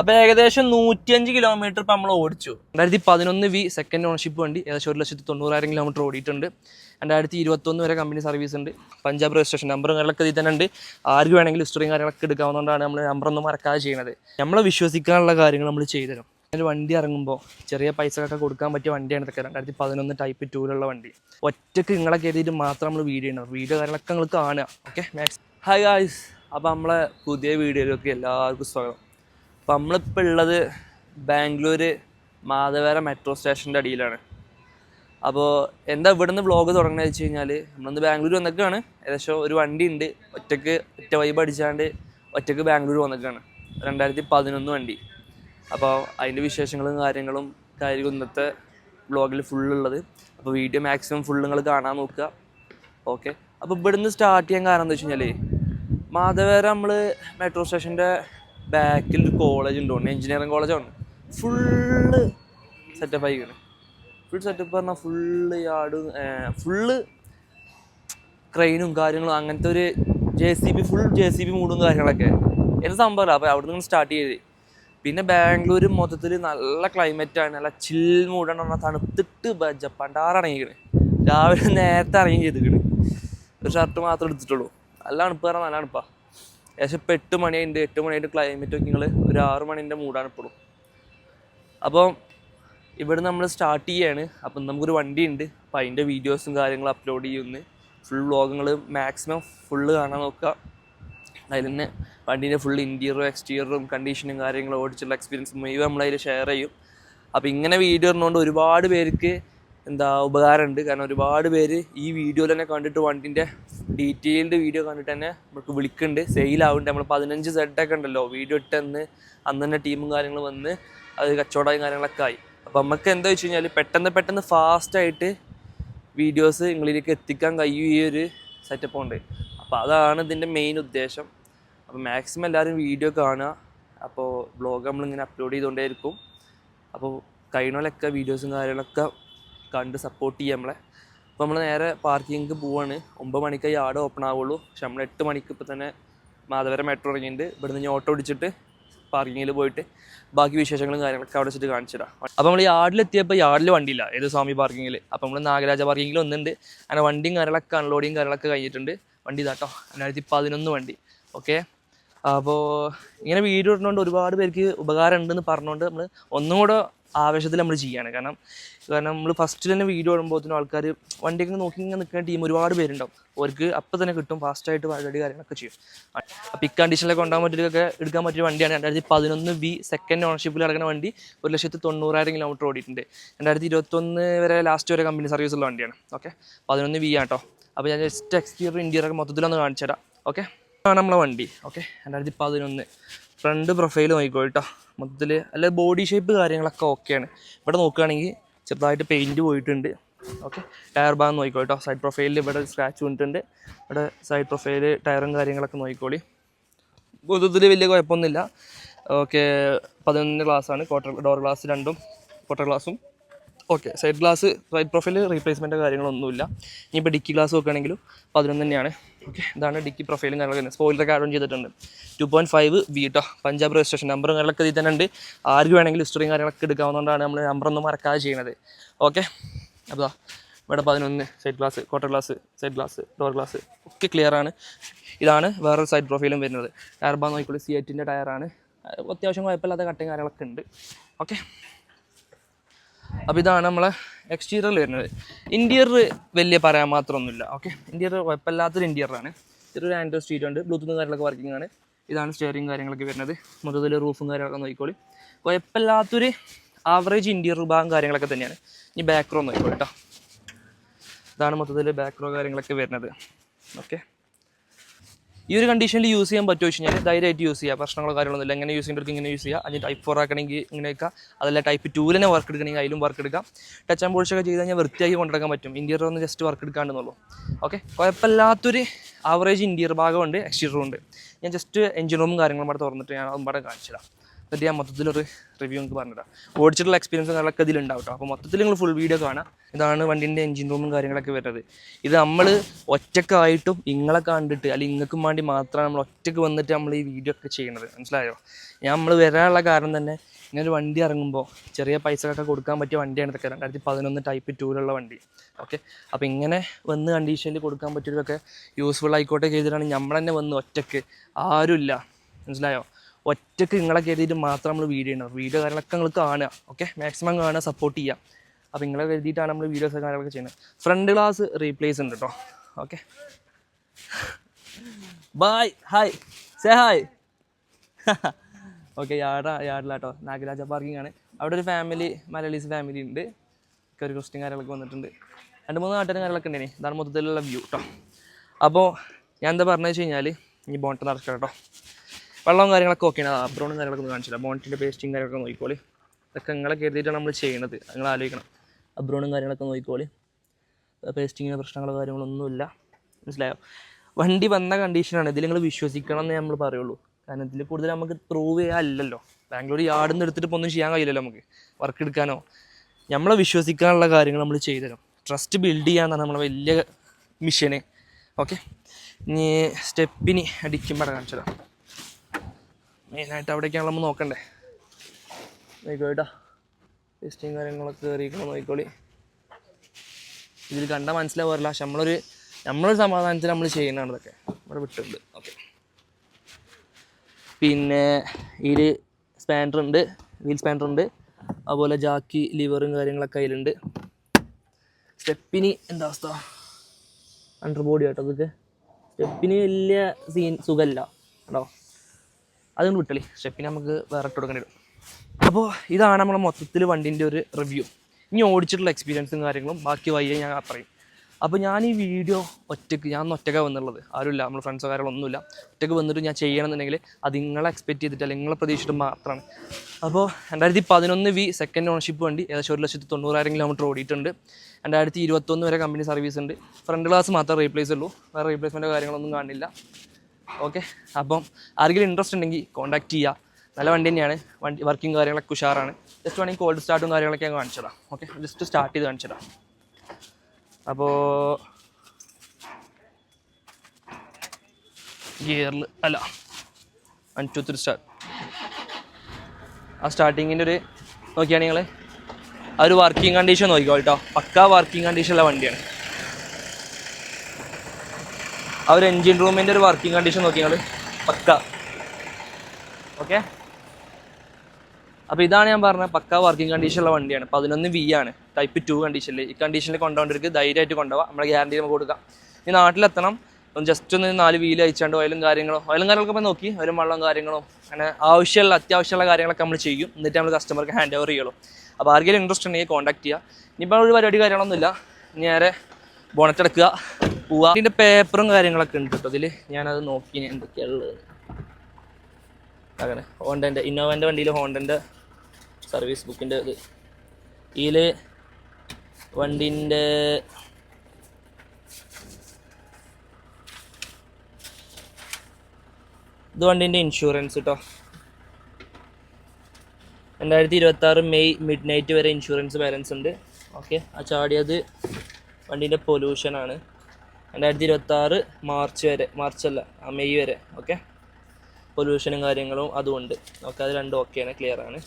അപ്പൊ ഏകദേശം നൂറ്റിയഞ്ച് കിലോമീറ്റർ ഇപ്പൊ നമ്മൾ ഓടിച്ചു. രണ്ടായിരത്തി പതിനൊന്ന് വി സെക്കൻഡ് ഓണർഷിപ്പ് വണ്ടി ഏകദേശം ഒരു ലക്ഷത്തി തൊണ്ണൂറായിരം കിലോമീറ്റർ ഓടിയിട്ടുണ്ട്. രണ്ടായിരത്തി ഇരുപത്തൊന്ന് വരെ കമ്പനി സർവീസ് ഉണ്ട്. പഞ്ചാബ് രജിസ്ട്രേഷൻ നമ്പർ കാര്യങ്ങളൊക്കെ ഇതിൽ തന്നെ ഉണ്ട്. ആർക്ക് വേണമെങ്കിലും ഹിസ്റ്ററിയും കാര്യങ്ങളൊക്കെ എടുക്കാവുന്നതുകൊണ്ടാണ് നമ്മൾ നമ്പറൊന്നും മറക്കാതെ ചെയ്യുന്നത് നമ്മളെ വിശ്വസിക്കാനുള്ള കാര്യങ്ങൾ നമ്മൾ ചെയ്തുതരും. ഒരു വണ്ടി ഇറങ്ങുമ്പോൾ ചെറിയ പൈസക്കൊക്കെ കൊടുക്കാൻ പറ്റിയ വണ്ടിയാണ് ഇതൊക്കെ. രണ്ടായിരത്തി പതിനൊന്ന് ടൈപ്പ് ടൂലുള്ള വണ്ടി. ഒറ്റയ്ക്ക് നിങ്ങളെ കരുതിയിട്ട് മാത്രം നമ്മൾ വീഡിയോ ചെയ്യണം വീഡിയോ കാര്യങ്ങളൊക്കെ നിങ്ങൾ കാണുക. ഓക്കെ മാക്സ് ഹായ് ഗായ്സ് അപ്പോൾ നമ്മളെ പുതിയ വീഡിയോയിലൊക്കെ എല്ലാവർക്കും സ്വാഗതം. അപ്പോൾ നമ്മളിപ്പോൾ ഉള്ളത് ബാംഗ്ലൂർ മാധവര മെട്രോ സ്റ്റേഷന്റെ അടിയിലാണ്. അപ്പോൾ എന്താ ഇവിടുന്ന് വ്ളോഗ് തുടങ്ങുന്നത് വെച്ച് കഴിഞ്ഞാൽ നമ്മളിന്ന് ബാംഗ്ലൂർ വന്നേക്കാണ്. ഏകദേശം ഒരു വണ്ടി ഉണ്ട്. ഒറ്റയ്ക്ക് ഒറ്റ വൈബ് അടിച്ചാണ്ട് ഒറ്റയ്ക്ക് ബാംഗ്ലൂർ വന്നേക്കാണ്. രണ്ടായിരത്തി പതിനൊന്ന് വണ്ടി. അപ്പോൾ അതിന്റെ വിശേഷങ്ങളും കാര്യങ്ങളും കാര്യങ്ങളും ഇന്നത്തെ വ്ളോഗിൽ ഫുള്ളുള്ളത് അപ്പോൾ വീഡിയോ മാക്സിമം ഫുൾ നിങ്ങൾ കാണാൻ നോക്കുക. ഓക്കെ അപ്പോൾ ഇവിടുന്ന് സ്റ്റാർട്ട് ചെയ്യാൻ കാരണം എന്താ വെച്ച് കഴിഞ്ഞാൽ മാധവേര നമ്മൾ മെട്രോ സ്റ്റേഷന്റെ ബാക്കിൽ ഒരു കോളേജ് ഉണ്ട്. ഉണ്ടോ എഞ്ചിനീയറിംഗ് കോളേജാണ് ഫുള്ള് സെറ്റപ്പ് ആയിക്കണേ ഫുൾ സെറ്റപ്പ് പറഞ്ഞാൽ ഫുള്ള് യാർഡും ഫുള്ള് ക്രെയിനും കാര്യങ്ങളും അങ്ങനത്തെ ഒരു J C B full J C B മൂടും കാര്യങ്ങളൊക്കെ. എന്ത് സംഭവമല്ല അപ്പോൾ അവിടെ നിന്ന് സ്റ്റാർട്ട് ചെയ്ത്. പിന്നെ ബാംഗ്ലൂർ മൊത്തത്തിൽ നല്ല ക്ലൈമറ്റാണ് നല്ല ചിൽ മൂടാണ് പറഞ്ഞാൽ തണുത്തിട്ട് ബജ്ജ പണ്ടാറടങ്ങിക്കണ് രാവിലെ നേരത്തെ ഇറങ്ങി ചെയ്തിക്കണ്. ഒരു ഷർട്ട് മാത്രം എടുത്തിട്ടുള്ളൂ. നല്ല തണുപ്പ് പറഞ്ഞാൽ നല്ല തണുപ്പാ. ഏകദേശം ഇപ്പോൾ എട്ട് മണിയുണ്ട് എട്ട് മണിയായിട്ട് ക്ലൈമറ്റ് ഒക്കെ നിങ്ങൾ ഒരു ആറ് മണിന്റെ മൂടാണ് ഇപ്പോഴും അപ്പോൾ ഇവിടെ നമ്മൾ സ്റ്റാർട്ട് ചെയ്യാണ്. അപ്പം നമുക്കൊരു വണ്ടി ഉണ്ട് അപ്പം അതിന്റെ വീഡിയോസും കാര്യങ്ങളും അപ്ലോഡ് ചെയ്യുന്നു. ഫുൾ വ്ളോഗുകൾ മാക്സിമം ഫുള്ള് കാണാൻ നോക്കുക അതിൽ തന്നെ വണ്ടീന്റെ ഫുൾ ഇന്റീരിയറും എക്സ്റ്റീരിയറും കണ്ടീഷനും കാര്യങ്ങളും ഓടിച്ചുള്ള എക്സ്പീരിയൻസ് മുഴുവൻ നമ്മളതിൽ ഷെയർ ചെയ്യും. അപ്പോൾ ഇങ്ങനെ വീഡിയോ ഇടുന്നതുകൊണ്ട് ഒരുപാട് പേർക്ക് എന്താ ഉപകാരമുണ്ട്. കാരണം ഒരുപാട് പേര് ഈ വീഡിയോയിൽ തന്നെ കണ്ടിട്ട് വണ്ടിന്റെ ഡീറ്റെയിൽഡ് വീഡിയോ കണ്ടിട്ട് തന്നെ നമുക്ക് വിളിക്കുന്നുണ്ട്. സെയിലാവുന്നുണ്ട് നമ്മൾ പതിനഞ്ച് സെഡൊക്കെ ഉണ്ടല്ലോ. വീഡിയോ ഇട്ടെന്ന് അന്ന് തന്നെ ടീമും കാര്യങ്ങളും വന്ന് അത് കച്ചവടവും കാര്യങ്ങളൊക്കെ ആയി. അപ്പോൾ നമുക്ക് എന്താ വെച്ച് കഴിഞ്ഞാൽ പെട്ടെന്ന് പെട്ടെന്ന് ഫാസ്റ്റായിട്ട് വീഡിയോസ് നിങ്ങളിലേക്ക് എത്തിക്കാൻ കഴിയും ഈ ഒരു സെറ്റപ്പ് ഉണ്ട്. അപ്പോൾ അതാണ് ഇതിന്റെ മെയിൻ ഉദ്ദേശം. അപ്പോൾ മാക്സിമം എല്ലാവരും വീഡിയോ കാണുക. അപ്പോൾ ബ്ലോഗ് നമ്മളിങ്ങനെ അപ്ലോഡ് ചെയ്തുകൊണ്ടേയിരിക്കും അപ്പോൾ കഴിയുന്നതിലൊക്കെ വീഡിയോസും കാര്യങ്ങളൊക്കെ കണ്ട് സപ്പോർട്ട് ചെയ്യാം നമ്മളെ. അപ്പോൾ നമ്മൾ നേരെ പാർക്കിങ്ങിക്ക് പോവാണ്. ഒമ്പത് മണിക്ക് യാർഡ് ഓപ്പൺ ആവുള്ളൂ. പക്ഷെ നമ്മൾ എട്ട് മണിക്ക് ഇപ്പോൾ തന്നെ മാധവരം മെട്രോ ഇറങ്ങിയിട്ടുണ്ട്. ഇവിടുന്ന് ഞാൻ ഓട്ടോ ഓടിച്ചിട്ട് പാർക്കിങ്ങിൽ പോയിട്ട് ബാക്കി വിശേഷങ്ങളും കാര്യങ്ങളൊക്കെ അവിടെ വെച്ചിട്ട് കാണിച്ചിടാം അപ്പോൾ നമ്മൾ യാർഡിലെത്തിയപ്പോൾ യാർഡിൽ വണ്ടിയില്ല. ഏത് സ്വാമി പാർക്കിങ്ങിൽ അപ്പോൾ നമ്മൾ നാഗരാജ പാർക്കിങ്ങിൽ ഒന്നുണ്ട് അങ്ങനെ വണ്ടിയും കാര്യങ്ങളൊക്കെ അൺലോഡിങ് കാര്യങ്ങളൊക്കെ കഴിഞ്ഞിട്ടുണ്ട്. വണ്ടി ഇതാട്ടോ. രണ്ടായിരത്തി പതിനൊന്ന് വണ്ടി. ഓക്കെ അപ്പോൾ ഇങ്ങനെ വീഡിയോ ഇടുന്നതുകൊണ്ട് ഒരുപാട് പേർക്ക് ഉപകാരം ഉണ്ടെന്ന് പറഞ്ഞുകൊണ്ട് നമ്മൾ ഒന്നും കൂടെ ആവേശത്തിൽ നമ്മൾ ചെയ്യാണ്. കാരണം കാരണം നമ്മൾ ഫസ്റ്റ് തന്നെ വീഡിയോ ഇടുമ്പോഴത്തേനും ആൾക്കാർ വണ്ടിയൊക്കെ നോക്കി ഇങ്ങനെ നിൽക്കുന്ന ടീം ഒരുപാട് പേരുണ്ടാവും. അവർക്ക് അപ്പം തന്നെ കിട്ടും ഫാസ്റ്റായിട്ട് പരിപാടി കാര്യങ്ങളൊക്കെ ചെയ്യും. അപ്പോൾ ഇക്കണ്ടീഷനിലൊക്കെ കണ്ടീഷനിലൊക്കെ കൊണ്ടുപോകാൻ പറ്റിയൊക്കെ എടുക്കാൻ പറ്റിയ വണ്ടിയാണ്. രണ്ടായിരത്തി പതിനൊന്ന് ബി സെക്കൻഡ് ഓണർഷിപ്പിൽ ഇറങ്ങുന്ന വണ്ടി ഒരു ലക്ഷത്തി തൊണ്ണൂറായിരം കിലോമീറ്റർ ഓടിയിട്ടുണ്ട്. രണ്ടായിരത്തി ഇരുപത്തൊന്ന് വരെ ലാസ്റ്റ് വരെ കമ്പനി സർവീസ് ഉള്ള വണ്ടിയാണ്. ഓക്കെ പതിനൊന്ന് വി ആട്ടോ. അപ്പോൾ ഞാൻ ജസ്റ്റ് എക്സ്റ്റീരിയർ ഇന്ത്യയിലൊക്കെ മൊത്തത്തിലൊന്ന് കാണിച്ചു തരാം ഓക്കെ ആണ് നമ്മളെ വണ്ടി. ഓക്കെ രണ്ടായിരത്തി പതിനൊന്ന് ഫ്രണ്ട് പ്രൊഫൈൽ നോക്കിക്കോ കേട്ടോ മൊത്തത്തിൽ അല്ല ബോഡി ഷേപ്പ് കാര്യങ്ങളൊക്കെ ഓക്കെയാണ് ഇവിടെ നോക്കുകയാണെങ്കിൽ ചെറുതായിട്ട് പെയിന്റ് പോയിട്ടുണ്ട്. ഓക്കെ ടയർ ഭാഗം നോക്കിക്കോ കേട്ടോ സൈഡ് പ്രൊഫൈലിൽ ഇവിടെ സ്ക്രാച്ച് വന്നിട്ടുണ്ട്. ഇവിടെ സൈഡ് പ്രൊഫൈൽ ടയറും കാര്യങ്ങളൊക്കെ നോക്കിക്കോളി. മൊത്തത്തിൽ വലിയ കുഴപ്പമൊന്നുമില്ല. ഓക്കെ പതിനൊന്ന് ഗ്ലാസ്സാണ് ക്വാർട്ടർ ഡോർ ഗ്ലാസ് രണ്ടും ക്വാർട്ടർ ഗ്ലാസും okay side glass side profile replacement കാര്യങ്ങളൊന്നുമില്ല. ഇനിയിപ്പോൾ ഡിക്കി ഗ്ലാസ് നോക്കുകയാണെങ്കിലും പതിനൊന്ന് തന്നെയാണ്. ഓക്കെ ഇതാണ് ഡിക്കി പ്രൊഫൈലും കാര്യങ്ങളൊക്കെ സ്പോയിലൊക്കെ ആഡ് ഓൺ ചെയ്തിട്ടുണ്ട്. ടു പോയിന്റ് ഫൈവ് കേട്ടോ പഞ്ചാബ് രജിസ്ട്രേഷൻ നമ്പർ കാര്യങ്ങളൊക്കെ ഇതിൽ തന്നെ ഉണ്ട്. ആർക്ക് വേണമെങ്കിലും ഹിസ്റ്ററിയും കാര്യങ്ങളൊക്കെ എടുക്കാവുന്നതുകൊണ്ടാണ് നമ്മൾ നമ്പറൊന്നും മറക്കാതെ ചെയ്യുന്നത് ഓക്കെ അപ്പോൾ ഇവിടെ പതിനൊന്ന് side glass quarter glass side glass door glass ഒക്കെ ക്ലിയർ ആണ്. ഇതാണ് വേറൊരു സൈഡ് പ്രൊഫൈലും വരുന്നത്. ടയർ ബാ നോക്കിക്കോളൂ സി എറ്റിന്റെ ടയറാണ് അത്യാവശ്യം കുഴപ്പമില്ലാത്ത കട്ടയും കാര്യങ്ങളൊക്കെ ഉണ്ട്. ഓക്കെ അപ്പോൾ ഇതാണ് നമ്മളെ എക്സ്റ്റീരിയറിൽ വരുന്നത്. ഇന്റീരിയർ വലിയ പറയാൻ മാത്രമൊന്നുമില്ല ഓക്കെ ഇന്റീരിയർ കുഴപ്പമില്ലാത്തൊരു ഇന്റീരിയറാണ് ചെറിയൊരു ആൻഡ്രോ സ്റ്റീറ്റ് ഉണ്ട് ബ്ലൂടൂത്തും കാര്യങ്ങളൊക്കെ വർക്കിംഗ് ആണ്. ഇതാണ് സ്റ്റിയറിങ് കാര്യങ്ങളൊക്കെ വരുന്നത്. മൊത്തത്തിൽ റൂഫും കാര്യങ്ങളൊക്കെ നോക്കിക്കോളി. കുഴപ്പമില്ലാത്തൊരു ആവറേജ് ഇന്റീരിയർ ഭാഗം കാര്യങ്ങളൊക്കെ തന്നെയാണ്. ഇനി ബാക്ക് റോ നോക്കിക്കോളി കേട്ടോ ഇതാണ് മൊത്തത്തിൽ ബാക്ക് റോ കാര്യങ്ങളൊക്കെ വരുന്നത് ഓക്കെ ഈ ഒരു കണ്ടീഷനിൽ യൂസ് ചെയ്യാൻ പറ്റുമോ വെച്ച് കഴിഞ്ഞാൽ ധൈര്യമായിട്ട് യൂസ് ചെയ്യുക പ്രശ്നങ്ങളോ കാര്യങ്ങളൊന്നുമില്ല എങ്ങനെ യൂസ് ചെയ്യേണ്ടവർക്ക് ഇങ്ങനെ യൂസ് ചെയ്യുക അതിന് ടൈപ്പ് ഫോർ ആക്കണമെങ്കിൽ ഇങ്ങനെ ഇങ്ങനെയൊക്കെ അതല്ല ടൈപ്പ് ടൂലിനെ വർക്ക് എടുക്കണമെങ്കിൽ അതിലും വർക്ക് എടുക്കാം. ടച്ച് ആൻഡ് പോളിഷൊക്കെ ചെയ്ത് കഴിഞ്ഞാൽ വൃത്തിയാക്കി കൊണ്ടുവരാൻ പറ്റും. ഇന്റീരിയർ ഒന്ന് ജസ്റ്റ് വർക്ക് എടുക്കാണ്ടെന്നുള്ളൂ. ഓക്കെ കുഴപ്പമില്ലാത്തൊരു ആവറേജ് ഇന്റീരിയർ ഭാഗമുണ്ട് എക്സ്റ്റീരിയറും ഉണ്ട്. ഞാൻ ജസ്റ്റ് എഞ്ചിൻ റൂമും കാര്യങ്ങളും ഇവിടെ തുറന്നിട്ട് ഞാൻ അതും ഇവിടെ കാണിച്ചു തരാം എന്നിട്ട് ഞാൻ മൊത്തത്തിലൊരു റിവ്യൂ നിങ്ങൾക്ക് പറഞ്ഞുതരാം. ഓടിച്ചിട്ടുള്ള എക്സ്പീരിയൻസ് കാര്യങ്ങളൊക്കെ ഇതിലുണ്ടാവും അപ്പോൾ മൊത്തത്തിൽ നിങ്ങൾ ഫുൾ വീഡിയോ കാണാം ഇതാണ് വണ്ടിന്റെ എഞ്ചിൻ റൂമും കാര്യങ്ങളൊക്കെ വരുന്നത്. ഇത് നമ്മൾ ഒറ്റക്കായിട്ടും ഇങ്ങളെ കണ്ടിട്ട് അല്ലെങ്കിൽ ഇങ്ങൾക്കും വേണ്ടി മാത്രമാണ് നമ്മൾ ഒറ്റയ്ക്ക് വന്നിട്ട് നമ്മൾ ഈ വീഡിയോ ഒക്കെ ചെയ്യുന്നത്. മനസ്സിലായോ? ഞാൻ നമ്മൾ വരാനുള്ള കാരണം തന്നെ ഇങ്ങനൊരു വണ്ടി ഇറങ്ങുമ്പോൾ ചെറിയ പൈസക്കൊക്കെ കൊടുക്കാൻ പറ്റിയ വണ്ടിയാണ് ഇതൊക്കെ. രണ്ടായിരത്തി പതിനൊന്ന് ടൈപ്പ് ടൂലുള്ള വണ്ടി. ഓക്കെ അപ്പോൾ ഇങ്ങനെ വന്ന് കണ്ടീഷനിൽ കൊടുക്കാൻ പറ്റിയതൊക്കെ യൂസ്ഫുൾ ആയിക്കോട്ടെ ചെയ്തിട്ടാണ് നമ്മൾ തന്നെ വന്ന് ഒറ്റയ്ക്ക്. ആരുമില്ല. മനസ്സിലായോ? ഒറ്റയ്ക്ക് നിങ്ങളെ കരുതിയിട്ട് മാത്രം നമ്മൾ വീഡിയോ ചെയ്യണം വീഡിയോ കാര്യങ്ങളൊക്കെ നിങ്ങൾ കാണുക. ഓക്കെ മാക്സിമം കാണുക സപ്പോർട്ട് ചെയ്യുക. അപ്പോൾ നിങ്ങളെ കരുതിയിട്ടാണ് നമ്മൾ വീഡിയോസ് കാര്യങ്ങളൊക്കെ ചെയ്യുന്നത്. ഫ്രണ്ട് ഗ്ലാസ് റീപ്ലേസ് ഉണ്ട് കേട്ടോ okay bye hi say hi okay യാർഡ കേട്ടോ നാഗരാജ പാർക്കിംഗ് ആണ്. അവിടെ ഒരു ഫാമിലി മലയാളീസ് ഫാമിലി ഉണ്ട്. ഒരു ക്രിസ്ത്യൻ കാര്യങ്ങളൊക്കെ വന്നിട്ടുണ്ട്. രണ്ട് മൂന്ന് നാട്ടുകാരും കാര്യങ്ങളൊക്കെ ഉണ്ടേ ഇതാണ് മൊത്തത്തിലുള്ള വ്യൂ കേട്ടോ അപ്പോൾ ഞാൻ എന്താ പറഞ്ഞു വെച്ച് കഴിഞ്ഞാൽ ഈ ബോണ്ട നടക്കാം കേട്ടോ വെള്ളവും കാര്യങ്ങളൊക്കെ ഓക്കെയാണ് അബ്രോണും കാര്യങ്ങളൊക്കെ ഒന്ന് കാണിച്ചില്ല ബോണ്ടിന്റെ പേസ്റ്റിംഗ് കാര്യങ്ങളൊക്കെ നോക്കിക്കോളി. ഇതൊക്കെ നിങ്ങളെ കരുതിയിട്ടാണ് നമ്മൾ ചെയ്യുന്നത് നിങ്ങൾ ആലോചിക്കണം. അബ്രോണും കാര്യങ്ങളൊക്കെ നോക്കിക്കോളി. പേസ്റ്റിങ്ങിന് പ്രശ്നങ്ങളോ കാര്യങ്ങളൊന്നുമില്ല മനസ്സിലായോ? വണ്ടി വന്ന കണ്ടീഷനാണ് ഇതിൽ നിങ്ങൾ വിശ്വസിക്കണം എന്നേ നമ്മൾ പറയുള്ളൂ. കാരണം ഇതിൽ കൂടുതൽ നമുക്ക് പ്രൂവ് ചെയ്യാനല്ലോ ബാംഗ്ലൂർ യാർഡിൽ നിന്ന് എടുത്തിട്ട് ഇപ്പോൾ ഒന്നും ചെയ്യാൻ കഴിയില്ലല്ലോ നമുക്ക്. വർക്ക് എടുക്കാനോ. നമ്മളെ വിശ്വസിക്കാനുള്ള കാര്യങ്ങൾ നമ്മൾ ചെയ്തുതരും. ട്രസ്റ്റ് ബിൽഡ് ചെയ്യാന്നാണ് നമ്മളെ വലിയ മിഷന് ഓക്കെ ഇനി സ്റ്റെപ്പിന് അടിക്കുമ്പോൾ കാണിച്ചതാ മെയിനായിട്ട് അവിടേക്കാണ് നമ്മൾ നോക്കണ്ടേ. നോക്കിക്കോട്ടാ ടെസ്റ്റിങ് കാര്യങ്ങളൊക്കെ കയറിയിരിക്കണം നോക്കിക്കോളി ഇതിൽ കണ്ടാൽ മനസ്സിലാവാറില്ല പക്ഷെ നമ്മളൊരു നമ്മളൊരു സമാധാനത്തിൽ നമ്മൾ ചെയ്യുന്നതാണ് ഇതൊക്കെ. നമ്മുടെ വിട്ടുണ്ട്. ഓക്കെ. പിന്നെ ഇതിൽ സ്പാൻഡർ ഉണ്ട്. വീൽ സ്പാൻഡർ ഉണ്ട്. അതുപോലെ ജാക്കി ലിവറും കാര്യങ്ങളൊക്കെ അതിലുണ്ട്. സ്റ്റെപ്പിന് എന്താ അവസ്ഥ? അണ്ടർ ബോഡി കേട്ടോ അതൊക്കെ സ്റ്റെപ്പിന് വലിയ സീൻ സുഖമല്ല കേട്ടോ? അതൊന്ന് വിട്ടളി സ്റ്റെപ്പിന് നമുക്ക് വേറെ ഇട്ട് കൊടുക്കേണ്ടി വരും. അപ്പോൾ ഇതാണ് നമ്മളെ മൊത്തത്തിൽ വണ്ടിന്റെ ഒരു റിവ്യൂ ഇനി ഓടിച്ചിട്ടുള്ള എക്സ്പീരിയൻസും കാര്യങ്ങളും ബാക്കി വയ്യ ഞാൻ പറയും. അപ്പോൾ ഞാൻ ഈ വീഡിയോ ഒറ്റയ്ക്ക് ഞാൻ ഒറ്റയ്ക്ക് വന്നുള്ളത് ആരുമില്ല നമ്മൾ ഫ്രണ്ട്സോ കാര്യങ്ങളൊന്നുമില്ല ഒറ്റയ്ക്ക് വന്നിട്ട് ഞാൻ ചെയ്യണമെന്നുണ്ടെങ്കിൽ അത് നിങ്ങളെ എക്സ്പെക്ട് ചെയ്തിട്ട് അല്ലെങ്കിൽ നിങ്ങളെ പ്രതീക്ഷിച്ചിട്ട് മാത്രമാണ്. അപ്പോൾ രണ്ടായിരത്തി പതിനൊന്ന് വി സെക്കൻഡ് ഓണർഷിപ്പ് വണ്ടി ഏകദേശം ഒരു ലക്ഷത്തി തൊണ്ണൂറായിരം കിലോമീറ്റർ ഓടിയിട്ടുണ്ട്. രണ്ടായിരത്തി ഇരുപത്തൊന്ന് വരെ കമ്പനി സർവീസ് ഉണ്ട്. ഫ്രണ്ട് ഗ്ലാസ് മാത്രമേ റീപ്ലേസ് ഉള്ളൂ. വേറെ റീപ്ലേസ്മെന്റോ കാര്യങ്ങളൊന്നും കാണില്ല. ഓക്കെ അപ്പം ആരെങ്കിലും ഇൻട്രസ്റ്റ് ഉണ്ടെങ്കിൽ കോൺടാക്ട് ചെയ്യുക നല്ല വണ്ടി തന്നെയാണ്. വണ്ടി വർക്കിംഗ് കാര്യങ്ങളൊക്കെ ഉഷാറാണ്. ജസ്റ്റ് വേണമെങ്കിൽ കോൾഡ് സ്റ്റാർട്ടും കാര്യങ്ങളൊക്കെ ഞാൻ തരാം ഓക്കെ ജസ്റ്റ് സ്റ്റാർട്ട് ചെയ്ത് കാണിച്ചതാണ് അപ്പോൾ ഗിയറിൽ അല്ല വൺ ടു ത്രീ സ്റ്റാർ ആ സ്റ്റാർട്ടിങ്ങിന്റെ ഒരു നോക്കിയാണ് നിങ്ങൾ ആ ഒരു വർക്കിംഗ് കണ്ടീഷൻ നോക്കിക്കോ കേട്ടോ പക്കാ വർക്കിംഗ് കണ്ടീഷനുള്ള വണ്ടിയാണ്. ആ ഒരു എൻജിൻ റൂമിന്റെ ഒരു വർക്കിംഗ് കണ്ടീഷൻ നോക്കി നിങ്ങൾ പക്ക. ഓക്കെ അപ്പോൾ ഇതാണ് ഞാൻ പറഞ്ഞത് പക്ക വർക്കിംഗ് കണ്ടീഷനുള്ള വണ്ടിയാണ്. പതിനൊന്ന് വി ആണ്. ടൈപ്പ് ടു കണ്ടീഷനിൽ ഈ കണ്ടീഷനിൽ കൊണ്ടുപോകേണ്ടവർക്ക് ധൈര്യമായിട്ട് കൊണ്ടുപോകാം നമ്മുടെ ഗ്യാരണ്ടി നമുക്ക് കൊടുക്കാം. ഈ നാട്ടിലെത്തണം. ഒന്ന് ജസ്റ്റ് ഒന്ന് നാല് വീൽ അയച്ചാണ്ട് ഓയിലും കാര്യങ്ങളും ഓയിലും കാര്യങ്ങളൊക്കെ നോക്കി. ഓയിലും വെള്ളവും കാര്യങ്ങളും. അങ്ങനെ ആവശ്യമുള്ള അത്യാവശ്യമുള്ള കാര്യങ്ങളൊക്കെ നമ്മൾ ചെയ്യും. എന്നിട്ട് നമ്മൾ കസ്റ്റമർക്ക് ഹാൻഡ് ഓവർ ചെയ്യുള്ളൂ അപ്പോൾ ആർക്കെങ്കിലും ഇൻട്രസ്റ്റ് ഉണ്ടെങ്കിൽ കോൺടാക്ട് ചെയ്യുക ഇനിയിപ്പോൾ ഒരു പരിപാടി കാര്യങ്ങളൊന്നുമില്ല. നേരെ ബോണറ്റ് എടുക്കുക. പോവുക ഇതിന്റെ പേപ്പറും കാര്യങ്ങളൊക്കെ ഉണ്ട് കേട്ടോ ഇതിൽ ഞാനത് നോക്കി എന്തൊക്കെയുള്ളത് അങ്ങനെ ഹോണ്ടന്റെ ഇന്നോവന്റെ വണ്ടിയിൽ ഹോണ്ടന്റെ സർവീസ് ബുക്കിന്റെ ഇത്. ഇതിൽ വണ്ടിന്റെ ഇത് വണ്ടിന്റെ ഇൻഷുറൻസ് കേട്ടോ രണ്ടായിരത്തി ഇരുപത്തി ആറ് മെയ് മിഡ് നൈറ്റ് വരെ ഇൻഷുറൻസ് ബാലൻസ് ഉണ്ട്. ഓക്കെ ആ ചാടിയത് വണ്ടീന്റെ പൊല്യൂഷനാണ് രണ്ടായിരത്തി ഇരുപത്തി ആറ് മാർച്ച് വരെ മാർച്ച് അല്ല മെയ് വരെ ഓക്കെ പൊല്യൂഷനും കാര്യങ്ങളും അതുമുണ്ട്. ഓക്കെ അത് രണ്ടും ഓക്കെയാണ് ക്ലിയർ ആണ്.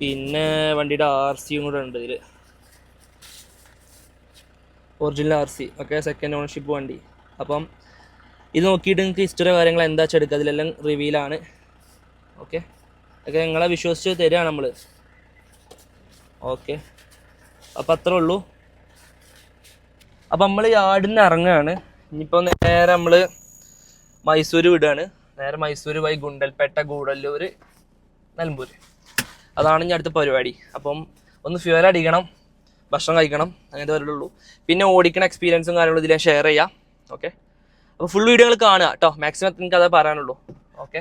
പിന്നെ വണ്ടിയുടെ ആർ സിയും കൂടെ ഉണ്ട് ഇതിൽ original R C okay second ownership വണ്ടി. അപ്പം ഇത് നോക്കിയിട്ട് നിങ്ങൾക്ക് ഹിസ്റ്ററി കാര്യങ്ങൾ എന്താ വെച്ചാൽ എടുക്കുക? അതിലെല്ലാം റിവീലാണ് ഓക്കെ ഒക്കെ നിങ്ങളെ വിശ്വസിച്ച് തരികയാണ് നമ്മൾ ഓക്കെ അപ്പം അത്രേ ഉള്ളൂ. അപ്പം നമ്മൾ യാർഡിൽ നിന്ന് ഇറങ്ങുകയാണ് ഇനിയിപ്പോൾ നേരെ നമ്മൾ മൈസൂർ വിടുകയാണ് നേരെ മൈസൂർ പോയി ഗുണ്ടൽപേട്ട ഗൂഡല്ലൂർ നിലമ്പൂർ അതാണ് ഇനി അടുത്ത പരിപാടി. അപ്പം ഒന്ന് ഫ്യൂൽ അടിക്കണം ഭക്ഷണം കഴിക്കണം അങ്ങനത്തെ വരുള്ളൂ പിന്നെ ഓടിക്കണ എക്സ്പീരിയൻസും കാര്യങ്ങളും ഇതിൽ ഷെയർ ചെയ്യാം. ഓക്കെ അപ്പോൾ ഫുൾ വീഡിയോകൾ കാണുക കേട്ടോ മാക്സിമം നിങ്ങൾക്ക് അതേ പറയാനുള്ളൂ. ഓക്കെ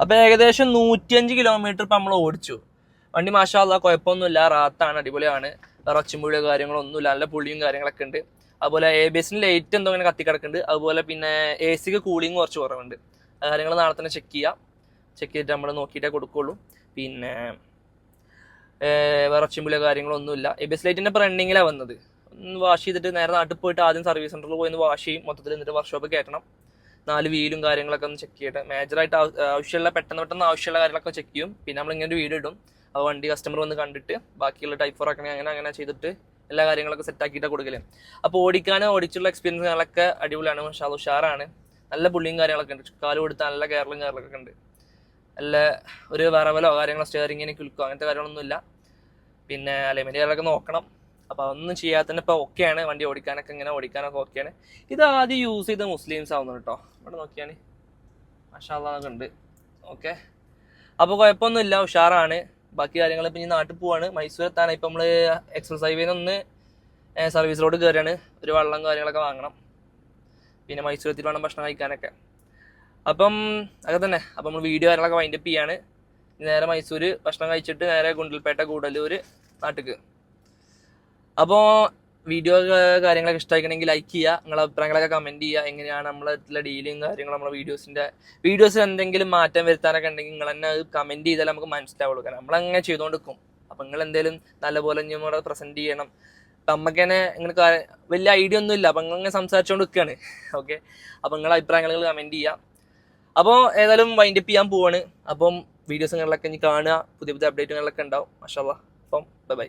അപ്പോൾ ഏകദേശം നൂറ്റിയഞ്ച് കിലോമീറ്റർ ഇപ്പം നമ്മൾ ഓടിച്ചു. വണ്ടി മാഷാല്ല കുഴപ്പമൊന്നുമില്ല. റാത്താണ് അടിപൊളിയാണ്. വേറെ കാര്യങ്ങളോ കാര്യങ്ങളൊന്നുമില്ല. നല്ല പുള്ളിയും കാര്യങ്ങളൊക്കെ ഉണ്ട്. അതുപോലെ എ ബി എസിന് ലൈറ്റ് എന്തോ ഇങ്ങനെ കത്തിക്കിടക്കുന്നുണ്ട് അതുപോലെ പിന്നെ എ സിക്ക് കൂളിങ് കുറച്ച് കുറവുണ്ട്. കാര്യങ്ങൾ നാളെ തന്നെ ചെക്ക് ചെയ്യാം. ചെക്ക് ചെയ്തിട്ട് നമ്മൾ നോക്കിയിട്ടേ കൊടുക്കുള്ളൂ. പിന്നെ വേറെ ഒച്ചമ്പുളിയോ കാര്യങ്ങളൊന്നുമില്ല. എ ബി എസ് ലൈറ്റിന്റെ റണ്ണിങ്ങിലാണ് വന്നത്. ഒന്ന് വാഷ് ചെയ്തിട്ട് നേരെ നാട്ടിൽ പോയിട്ട് ആദ്യം സർവീസ് സെന്ററിൽ പോയി ഒന്ന് വാഷ് ചെയ്യും. മൊത്തത്തിൽ എന്നിട്ട് വർക്ക്ഷോപ്പ് കയറ്റണം നാല് വീലും കാര്യങ്ങളൊക്കെ ഒന്ന് ചെക്ക് ചെയ്യട്ടെ. മേജറായിട്ട് ആവശ്യമുള്ള പെട്ടെന്ന് പെട്ടെന്ന് ആവശ്യമുള്ള കാര്യങ്ങളൊക്കെ ചെക്ക് ചെയ്യും. പിന്നെ നമ്മൾ ഇങ്ങനെ ഒരു വീഡിയോ ഇടും. ആ വണ്ടി കസ്റ്റമർ വന്ന് കണ്ടിട്ട് ബാക്കിയുള്ള ടൈപ്പ് ഫോർ ആക്കണേ അങ്ങനെ അങ്ങനെ ചെയ്തിട്ട് എല്ലാ കാര്യങ്ങളൊക്കെ സെറ്റ് ആക്കിയിട്ട് കൊടുക്കൽ. അപ്പോൾ ഓടിക്കാനും ഓടിച്ചുള്ള എക്സ്പീരിയൻസ് കാര്യങ്ങളൊക്കെ അടിപൊളിയാണ് പക്ഷേ അത് ഉഷാറാണ്. നല്ല പുള്ളിയും കാര്യങ്ങളൊക്കെ ഉണ്ട്. കാലു കൊടുത്താൽ നല്ല കേരളം കാര്യങ്ങളൊക്കെ ഉണ്ട്. നല്ല ഒരു വിറവലോ കാര്യങ്ങളോ സ്റ്റിയറിങ്ങിനെ കുലുക്കോ അങ്ങനത്തെ കാര്യങ്ങളൊന്നുമില്ല. പിന്നെ അലൈൻമെന്റ് കാര്യങ്ങളൊക്കെ നോക്കണം. അപ്പോൾ അതൊന്നും ചെയ്യാതെ തന്നെ ഇപ്പോൾ ഓക്കെയാണ്. വണ്ടി ഓടിക്കാനൊക്കെ ഇങ്ങനെ ഓടിക്കാനൊക്കെ ഓക്കെയാണ്. ഇത് ആദ്യം യൂസ് ചെയ്ത മുസ്ലിംസ് ആവുന്നു കേട്ടോ ഇവിടെ നോക്കിയാണ് മഷാള്ളതൊക്കെ ഉണ്ട്. ഓക്കെ അപ്പോൾ കുഴപ്പമൊന്നുമില്ല ഉഷാറാണ്. ബാക്കി കാര്യങ്ങൾ ഇപ്പം ഇനി നാട്ടിൽ പോവാണ്. മൈസൂർ എത്താണ് ഇപ്പം നമ്മൾ എക്സ്പ്രസ് ഹൈവേയിൽ നിന്ന് സർവീസ് റോഡ് കയറിയാണ് ഒരു വെള്ളം കാര്യങ്ങളൊക്കെ വാങ്ങണം. പിന്നെ മൈസൂർ എത്തിയിട്ട് വേണം ഭക്ഷണം കഴിക്കാനൊക്കെ. അപ്പം അതൊക്കെ തന്നെ. അപ്പം നമ്മൾ വീഡിയോ കാര്യങ്ങളൊക്കെ വൈൻഡപ്പ് ചെയ്യാണ്. ഇനി നേരെ മൈസൂർ ഭക്ഷണം കഴിച്ചിട്ട് നേരെ ഗുണ്ടൽപേട്ട കൂടല്ലൂർ നാട്ടിക്ക്. അപ്പോൾ വീഡിയോ കാര്യങ്ങളൊക്കെ ഇഷ്ടമായിക്കണമെങ്കിൽ ലൈക്ക് ചെയ്യുക നിങ്ങളെ അഭിപ്രായങ്ങളൊക്കെ കമന്റ് ചെയ്യുക എങ്ങനെയാണ് നമ്മളെ ഡീലിങ് കാര്യങ്ങൾ നമ്മളെ വീഡിയോസിന്റെ വീഡിയോസിൽ എന്തെങ്കിലും മാറ്റം വരുത്താനൊക്കെ ഉണ്ടെങ്കിൽ നിങ്ങൾ തന്നെ അത് കമന്റ് ചെയ്താൽ നമുക്ക് മനസ്സിലാവുള്ളൂ. കാരണം നമ്മളങ്ങനെ ചെയ്തുകൊണ്ടിരിക്കും. അപ്പം നിങ്ങൾ എന്തെങ്കിലും നല്ലപോലെ ഇനി നമ്മളെ പ്രസന്റ് ചെയ്യണം. അപ്പം നമുക്ക് തന്നെ ഇങ്ങനെ വലിയ ഐഡിയ ഒന്നും ഇല്ല. അപ്പം ഇങ്ങനെ സംസാരിച്ചുകൊണ്ട് നിൽക്കുകയാണ് ഓക്കെ അപ്പം നിങ്ങളെ അഭിപ്രായങ്ങൾ കമന്റ് ചെയ്യുക. അപ്പോൾ ഏതായാലും വൈൻഡപ്പ് ചെയ്യാൻ പോവാണ്. അപ്പം വീഡിയോസുകളിലൊക്കെ ഇനി കാണുക. പുതിയ പുതിയ അപ്ഡേറ്റുകളൊക്കെ ഉണ്ടാവും. മഷാ അപ്പം ബൈ ബൈ